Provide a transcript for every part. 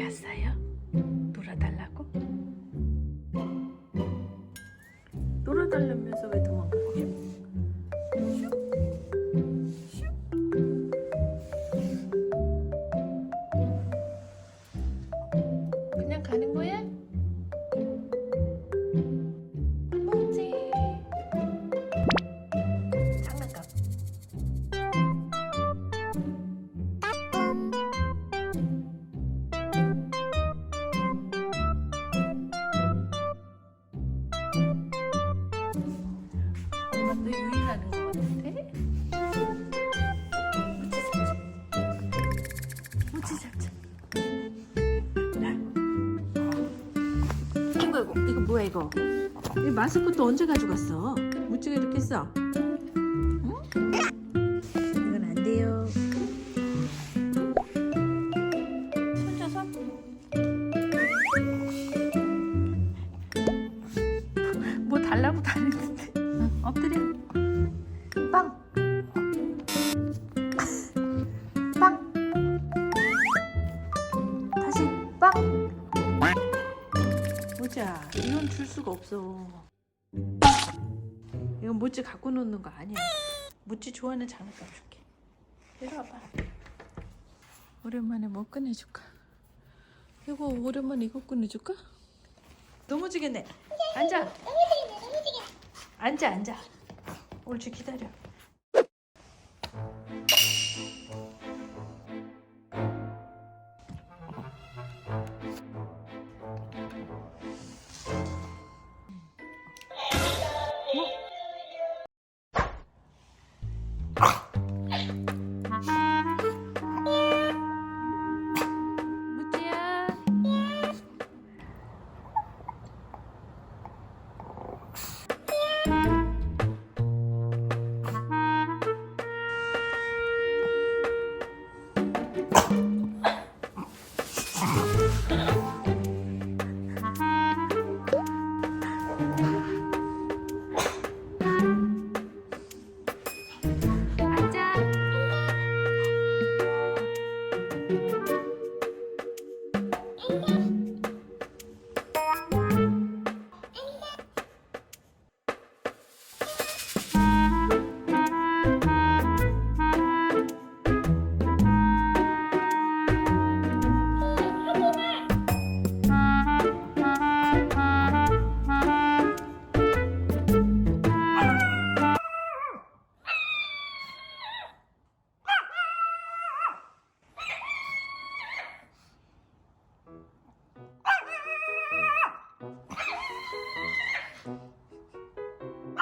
집에 왔어요? 놀아달라고? 놀아달라면서 왜 이거 이거 뭐야 이거? 이 마스크 또 언제 가져갔어? 무지가 이렇게 써? 응? 이건 안 돼요. 혼자서? 뭐 달라고 다 했는데. 응, 엎드려. 모자, 이건 줄 수가 없어. 이건 모찌 갖고 놓는 거 아니야. 모찌 좋아하는 장난감 줄게. 이리 와봐. 오랜만에 뭐 꺼내줄까? 이거 오랜만에 이거 꺼내줄까? 넘어지겠네. 앉아. 앉아, 앉아. 옳지, 기다려. 앉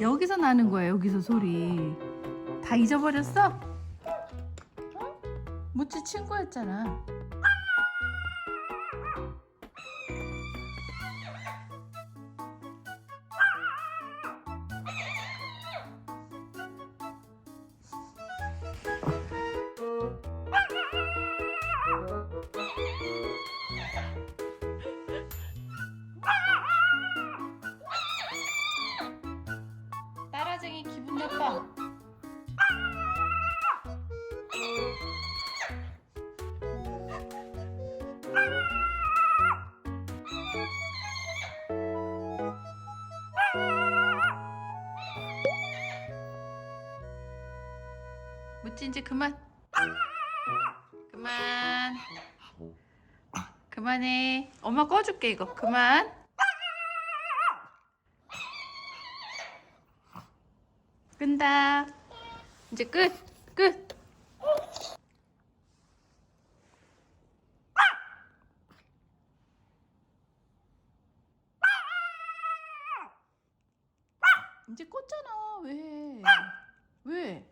여기서 나는 거야 여기서 소리 다 잊어버렸어? 어? 무치 친구였잖아 나빠 무찌 이제 그만. 그만. 그만해. 엄마 꺼줄게 이거. 그만 끈다 이제 끝 끝. 이제 껐잖아 왜 왜?